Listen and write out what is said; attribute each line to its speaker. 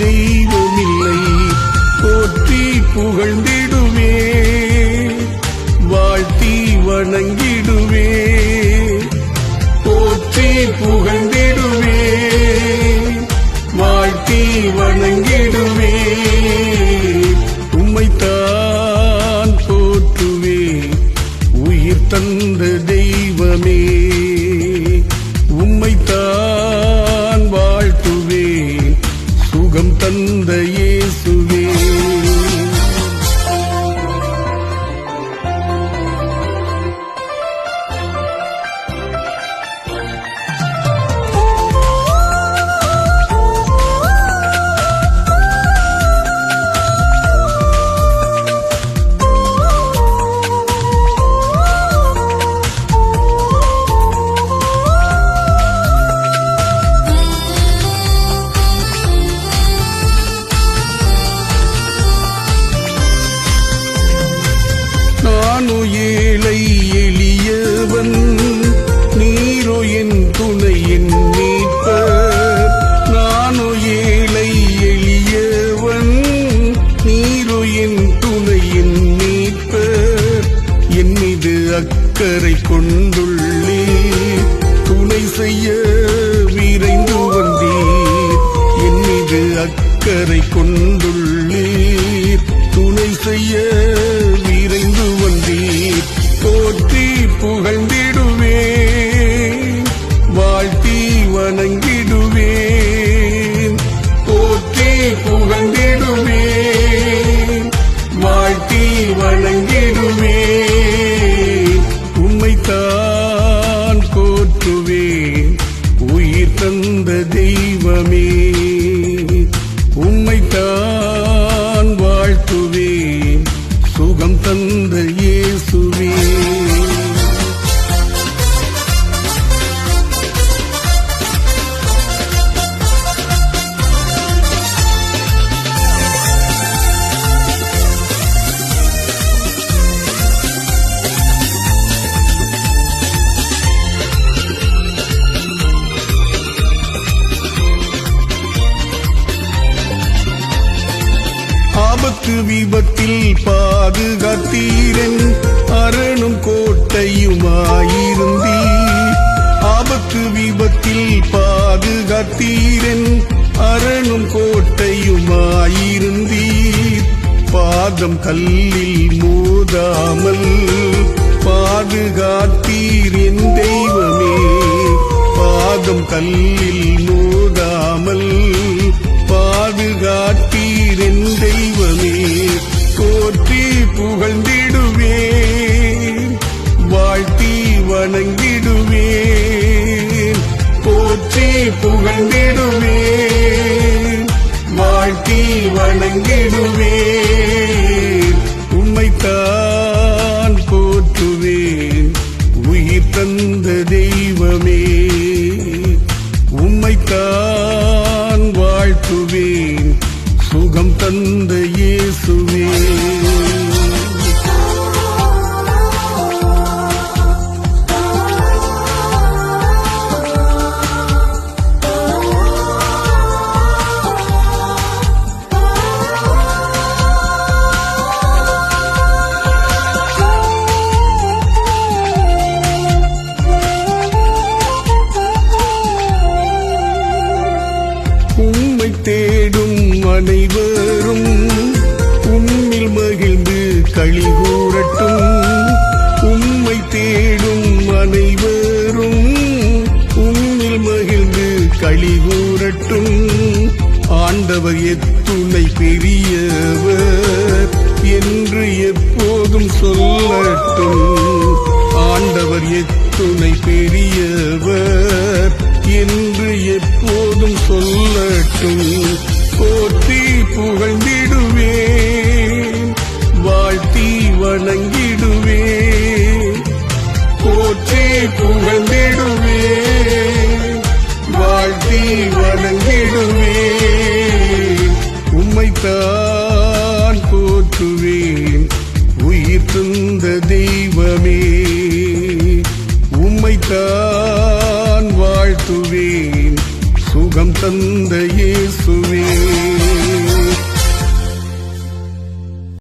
Speaker 1: தெய்வமில்லை போற்றி புகழ்ந்திடுமே. வாழ்த்தி வணங்கிடுவே போற்றி புகழ்ந்திடுவே அக்கறை கொண்டுள்ளே துணை செய்ய விரைந்து வந்தீர். என் மீது அக்கறை கொண்டுள்ளீர். துணை செய்ய விரைந்து வந்தீர். போற்றி புகழ்ந்திடுவே வாழ்த்தி வணங்கிடுவேன். போற்றி புகழ்ந்திடுவே வாழ்த்தி வணங்கிடுவேன். தான் போற்றுவேன் உயிர் தந்த தெய்வமே. ஆபத்து பாதுகாத்தீரன் அரணும் கோட்டையுமாயிருந்தீர். ஆபத்து விபத்தில் பாதுகாத்தீரன் அரணும் கோட்டையுமாயிருந்தீர். பாதம் கல்லில் மோதாமல் பாதுகாத்தீர் என் தெய்வமே. பாதம் கல்லில் மோ வணங்கிடுவேன் ஆண்டவர் எத்துணை பெரியவர் என்று எப்போதும் சொல்லட்டும். ஆண்டவர் எத்துணை பெரியவர் என்று எப்போதும் சொல்லட்டும். போற்றி புகழ்ந்திடுவேன் வாழ்த்தி வணங்கிடுவேன். போற்றி புகழ் போற்றுவேன் உயிர் தந்த தெய்வமே உம்மைத்தான் வாழ்த்துவேன். சுகம் தந்த இயேசுவே.